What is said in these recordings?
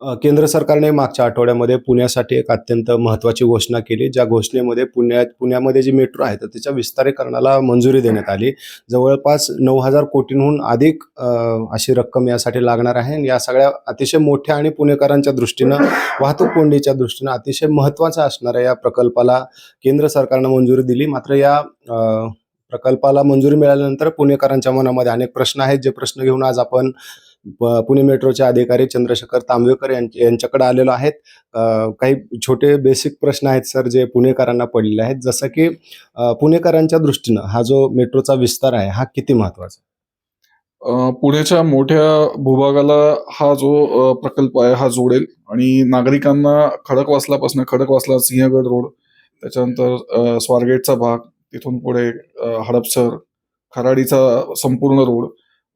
केंद्र सरकारने मागच्या आठवड्यामध्ये पुण्यासाठी एक अत्यंत महत्त्वाची घोषणा केली ज्या घोषणेमध्ये पुण्यात पुण्यामध्ये जी मेट्रो आहे तर त्याच्या विस्तारीकरणाला मंजुरी देण्यात आली. जवळपास नऊ हजार कोटींहून अधिक अशी रक्कम यासाठी लागणार आहे. आणि या सगळ्या अतिशय मोठ्या आणि पुणेकरांच्या दृष्टीनं वाहतूक कोंडीच्या दृष्टीनं अतिशय महत्त्वाचा असणाऱ्या या प्रकल्पाला केंद्र सरकारनं मंजुरी दिली. मात्र या प्रकल्पाला मंजुरी मिळाल्यानंतर पुणेकरांच्या मनामध्ये अनेक प्रश्न आहेत. जे प्रश्न घेऊन आज आपण पुणे मेट्रोचे अधिकारी चंद्रशेखर तांबेकर यांच्या- यांच्याकडे आलेलो आहेत. काही छोटे बेसिक प्रश्न आहेत सर जे पुणेकरांना पडलेले आहेत. जसं की पुणेकरांच्या दृष्टीनं हा जो मेट्रोचा विस्तार आहे हा किती महत्त्वाचा पुण्याच्या मोठ्या भूभागाला हा जो प्रकल्प आहे हा जोडेल. आणि नागरिकांना खडकवासलापासून खडकवासला सिंहगड रोड त्याच्यानंतर स्वारगेटचा भाग तिथून पुढे हडपसर खराडीचा संपूर्ण रोड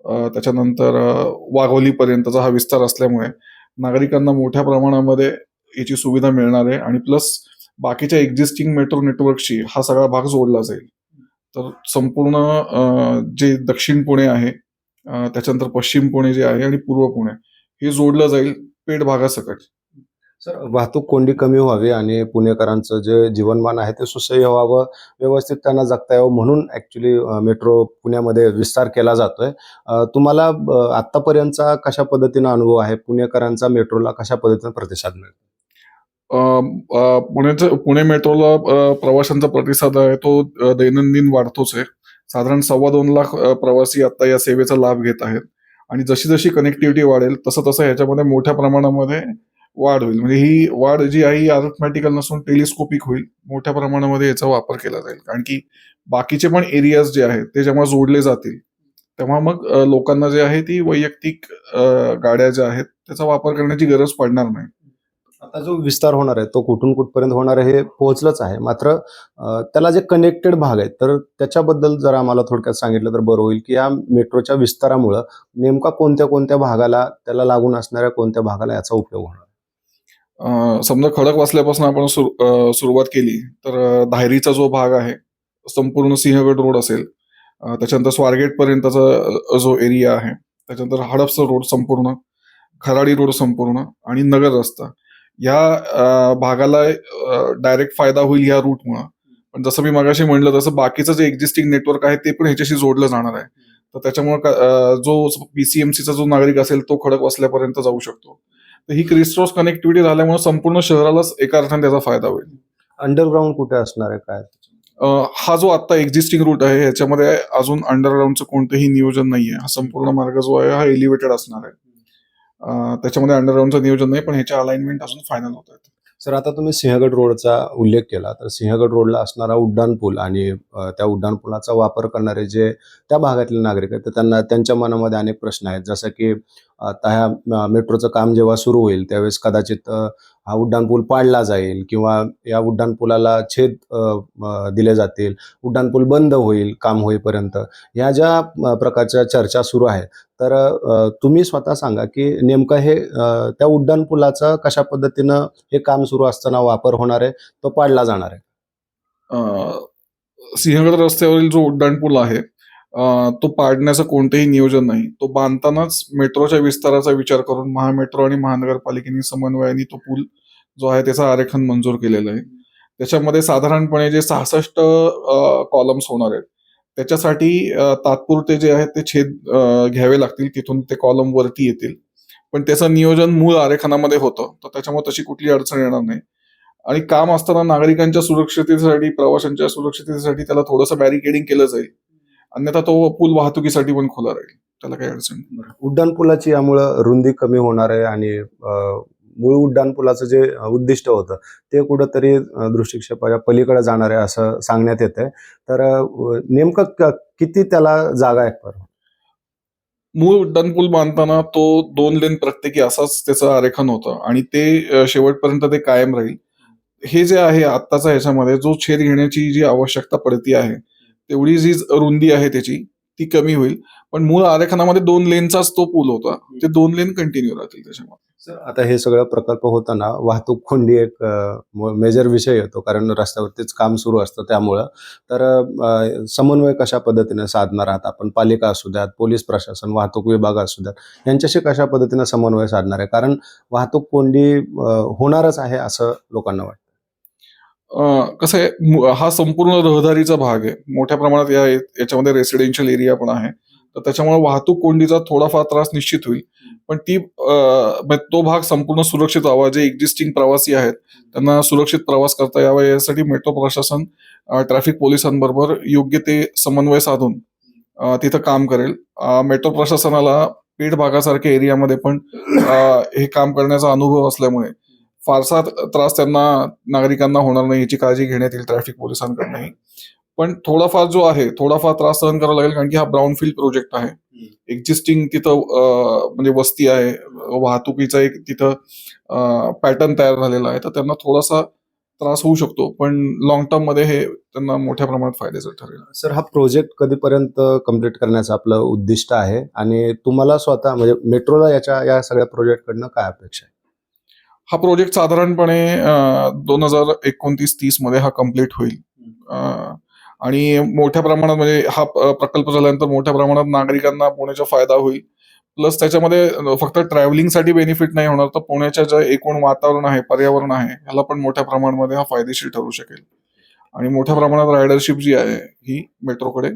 त्याच्यानंतर वाघोलीपर्यंतचा हा विस्तार असल्यामुळे नागरिकांना मोठ्या प्रमाणामध्ये याची सुविधा मिळणार आहे आणि प्लस बाकीच्या एक्झिस्टिंग मेट्रो नेटवर्कशी हा सगळा भाग जोडला जाईल. तर संपूर्ण जे दक्षिण पुणे आहे त्याच्यानंतर पश्चिम पुणे जे आहे आणि पूर्व पुणे हे जोडलं जाईल पेठ भागासकट. सर वाहतूक कोंडी कमी व्हावी आणि पुणेकरांचं जे जीवनमान आहे ते सुसह्य व्हावं व्यवस्थित त्यांना जगता यावं म्हणून ॲक्च्युली मेट्रो पुण्यामध्ये विस्तार केला जातोय. तुम्हाला आत्तापर्यंतचा कशा पद्धतीनं अनुभव आहे? पुणेकरांचा मेट्रोला कशा पद्धतीनं प्रतिसाद मिळतो? पुण्याचं पुणे मेट्रोला प्रवाशांचा प्रतिसाद आहे तो दैनंदिन वाढतोच आहे. साधारण सव्वा दोन लाख प्रवासी आता या सेवेचा लाभ घेत आहेत. आणि जशी जशी कनेक्टिव्हिटी वाढेल तसं तसं ह्याच्यामध्ये मोठ्या प्रमाणामध्ये वाढ होईल. म्हणजे ही वाढ जी आहे ही अर्थमॅटिकल नसून टेलिस्कोपिक होईल. मोठ्या प्रमाणामध्ये याचा वापर केला जाईल. कारण की बाकीचे पण एरियाज जे आहेत ते जेव्हा जोडले जातील तेव्हा मग लोकांना जे आहे ती वैयक्तिक गाड्या ज्या आहेत त्याचा वापर करण्याची गरज पडणार नाही. आता जो विस्तार होणार आहे तो कुठून कुठपर्यंत होणार आहे हे पोहोचलंच आहे. मात्र त्याला जे कनेक्टेड भाग आहेत तर त्याच्याबद्दल जर आम्हाला थोडक्यात सांगितलं तर बरं होईल की या मेट्रोच्या विस्तारामुळं नेमका कोणत्या कोणत्या भागाला त्याला लागून असणाऱ्या कोणत्या भागाला याचा उपयोग होणार समजा खडक वाचल्यापासून आपण सुर- सुरुवात केली तर धायरीचा जो भाग आहे संपूर्ण सिंहगड रोड असेल त्याच्यानंतर स्वारगेट पर्यंतचा जो एरिया आहे त्याच्यानंतर हडपसर रोड संपूर्ण खराडी रोड संपूर्ण आणि नगर रस्ता. या भागाला डायरेक्ट फायदा होईल या रूटमुळं. पण जसं मी मगाशी म्हणलं तसं बाकीचं जे एक्झिस्टिंग नेटवर्क आहे ते पण ह्याच्याशी जोडलं जाणार आहे. तर त्याच्यामुळे जो पीसीएमसीचा जो नागरिक असेल तो खडक वाचल्यापर्यंत जाऊ शकतो. तर ही क्रिस्टोस कनेक्टिव्हिटी झाल्यामुळे संपूर्ण शहरालाच एका अर्थाने त्याचा फायदा होईल. अंडरग्राऊंड कुठे असणार आहे काय? हा जो आता एक्झिस्टिंग रूट आहे ह्याच्यामध्ये अजून अंडरग्राऊंडचं कोणतंही नियोजन नाहीये. हा संपूर्ण मार्ग जो आहे हा एलिव्हेटेड असणार आहे. त्याच्यामध्ये अंडरग्राऊंडचं नियोजन नाही पण ह्याच्या अलाइनमेंट अजून फायनल होत आहेत. सर आता तुम्ही सिंहगड रोडचा उल्लेख केला तर सिंहगड रोडला असणारा उड्डाण पूल आणि त्या उड्डाण पुलाचा वापर करणारे जे त्या भागातले नागरिक आहेत तर त्यांना त्यांच्या मनामध्ये अनेक प्रश्न आहेत. जसं की आता ह्या मेट्रोचं काम जेव्हा सुरू होईल त्यावेळेस कदाचित हा उड्डाणपूल पाडला जाईल किंवा या उड्डाणपुलाला छेद दिले जातील उड्डाणपूल बंद होईल काम होईपर्यंत ह्या ज्या प्रकारच्या चर्चा सुरू आहेत तर तुम्ही स्वतः सांगा की नेमकं हे त्या उड्डाणपुलाचा कशा पद्धतीनं हे काम सुरू असताना वापर होणार आहे तो पाडला जाणार आहे? सिंहगड रस्त्यावरील जो उड्डाणपूल आहे तो पाडण्याचं कोणतंही नियोजन नाही. तो बांधतानाच मेट्रोच्या विस्ताराचा विचार करून महामेट्रो आणि महानगरपालिकेने समन्वयाने तो पूल जो आहे त्याचा आरेखन मंजूर केलेलं आहे. त्याच्यामध्ये साधारणपणे जे सहासष्ट कॉलम्स होणार आहेत. त्याच्यासाठी तात्पुरते जे आहेत ते छेद घ्यावे लागतील. तिथून ते कॉलम वरती येतील. पण त्याचं नियोजन मूळ आरेखनामध्ये होतं. तर त्याच्यामुळे तशी कुठली अडचण येणार नाही. आणि काम असताना नागरिकांच्या सुरक्षितेसाठी प्रवाशांच्या सुरक्षितेसाठी त्याला थोडंसं बॅरिकेडिंग केलं जाईल. अन्यथा तो पूल वाहतुकीसाठी पण खुला राहील त्याला काही अडचण नाही. उड्डाण पुलाची यामुळं रुंदी कमी होणार आहे आणि मूळ उड्डाण पुलाचं जे उद्दिष्ट होतं ते कुठंतरी दृष्टिक्षेपाच्या पलीकडे जाणार आहे असं सांगण्यात येत आहे तर नेमकं किती त्याला जागा आहे बरं? मूळ उड्डाण पूल बांधताना तो दोन लेन प्रत्येकी असाच त्याचं आरेखन होतं आणि ते शेवटपर्यंत ते कायम राहील हे जे आहे आत्ताचा ह्याच्यामध्ये जो छेद घेण्याची जी आवश्यकता पडती आहे तेवढी जी रुंदी आहे त्याची ती कमी होईल. पण मूळ आरेखनामध्ये दोन लेनचाच तो पूल होता. ते दोन लेन कंटिन्यू राहतील त्याच्यामध्ये. सर आता हे सगळं प्रकल्प होताना वाहतूक खोंडी एक मेजर विषय येतो. कारण रस्त्यावरतीच काम सुरू असतं त्यामुळं. तर समन्वय कशा पद्धतीने साधणार आहात आपण? पालिका असू द्यात पोलीस प्रशासन वाहतूक विभाग असू द्यात. यांच्याशी कशा पद्धतीने समन्वय साधणार आहे? कारण वाहतूक कोंडी होणारच आहे असं लोकांना वाटतं. कसं आहे हा संपूर्ण रहदारीचा भाग आहे. मोठ्या प्रमाणात या याच्यामध्ये रेसिडेन्शियल एरिया पण आहे. तर त्याच्यामुळे वाहतूक कोंडीचा थोडाफार त्रास निश्चित होईल. पण ती तो भाग संपूर्ण सुरक्षित व्हावा. जे एक्झिस्टिंग प्रवासी आहेत त्यांना सुरक्षित प्रवास करता यावा. यासाठी मेट्रो प्रशासन ट्रॅफिक पोलिसांबरोबर योग्य ते समन्वय साधून तिथं काम करेल. मेट्रो प्रशासनाला पेठ भागासारख्या एरियामध्ये पण हे काम करण्याचा अनुभव असल्यामुळे फारसा त्रास त्यांना नागरिकांना होणार नाही याची काळजी घेण्यात येईल ट्रॅफिक पोलिसांकडनंही. पण थोडाफार जो आहे थोडाफार त्रास सहन करावा लागेल कारण की हा ब्राऊन फील्ड प्रोजेक्ट आहे एक्झिस्टिंग तिथं म्हणजे वस्ती आहे वाहतुकीचा एक तिथं पॅटर्न तयार झालेला आहे. तर त्यांना थोडासा त्रास होऊ शकतो पण लॉंग टर्ममध्ये हे त्यांना मोठ्या प्रमाणात फायद्याचं ठरेल. सर हा प्रोजेक्ट कधीपर्यंत कंप्लीट करण्याचं आपलं उद्दिष्ट आहे? आणि तुम्हाला स्वतः म्हणजे मेट्रोला याच्या या सगळ्या प्रोजेक्टकडनं काय अपेक्षा आहे? हा प्रोजेक्ट साधारणपणे दोन हजार एकोणतीस तीसमध्ये हा कंप्लीट होईल. आणि मोठ्या प्रमाणात म्हणजे हा प्रकल्प झाल्यानंतर मोठ्या प्रमाणात नागरिकांना पुण्याचा फायदा होईल. प्लस त्याच्यामध्ये फक्त ट्रॅव्हलिंगसाठी बेनिफिट नाही होणार तर पुण्याच्या जे एकूण वातावरण आहे पर्यावरण आहे ह्याला पण मोठ्या प्रमाणामध्ये हा फायदेशीर ठरू शकेल. आणि मोठ्या प्रमाणात रायडरशिप जी आहे ही मेट्रोकडे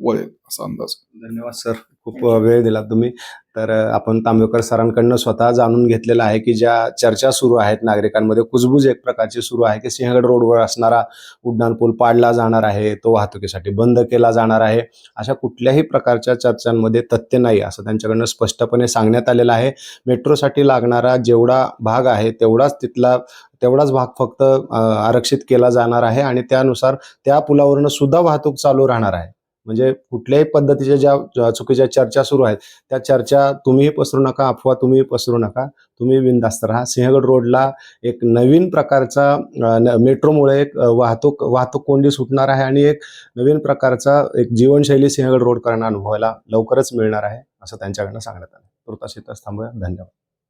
वळेल असा अंदाज. धन्यवाद सर. खूप वेळ दिला तुम्ही. तर आपण तांबेकर सरांकडनं स्वतः जाणून घेतलेलं आहे की ज्या चर्चा सुरू आहेत नागरिकांमध्ये कुजबूज एक प्रकारची सुरू आहे की सिंहगड रोडवर असणारा उड्डाण पूल पाडला जाणार आहे तो वाहतुकीसाठी बंद केला जाणार आहे. अशा कुठल्याही प्रकारच्या चर्चांमध्ये तथ्य नाही असं त्यांच्याकडनं स्पष्टपणे सांगण्यात आलेलं आहे. मेट्रोसाठी लागणारा जेवढा भाग आहे तेवढाच तिथला तेवढाच भाग फक्त आरक्षित केला जाणार आहे आणि त्यानुसार त्या पुलावरनं सुद्धा वाहतूक चालू राहणार आहे. म्हणजे कुठल्याही पद्धतीच्या ज्या चुकीच्या चर्चा सुरू आहेत त्या चर्चा तुम्हीही पसरू नका अफवा तुम्ही पसरू नका. तुम्ही बिनधास्त राहा. सिंहगड रोडला एक नवीन प्रकारचा न- मेट्रोमुळे एक वाहतूक वाहतूक कोंडी सुटणार आहे आणि एक नवीन प्रकारचा एक जीवनशैली सिंहगड रोडकरांना अनुभवायला लवकरच मिळणार आहे असं त्यांच्याकडनं सांगण्यात आलं. तुर्तास इथंच थांबूया. धन्यवाद.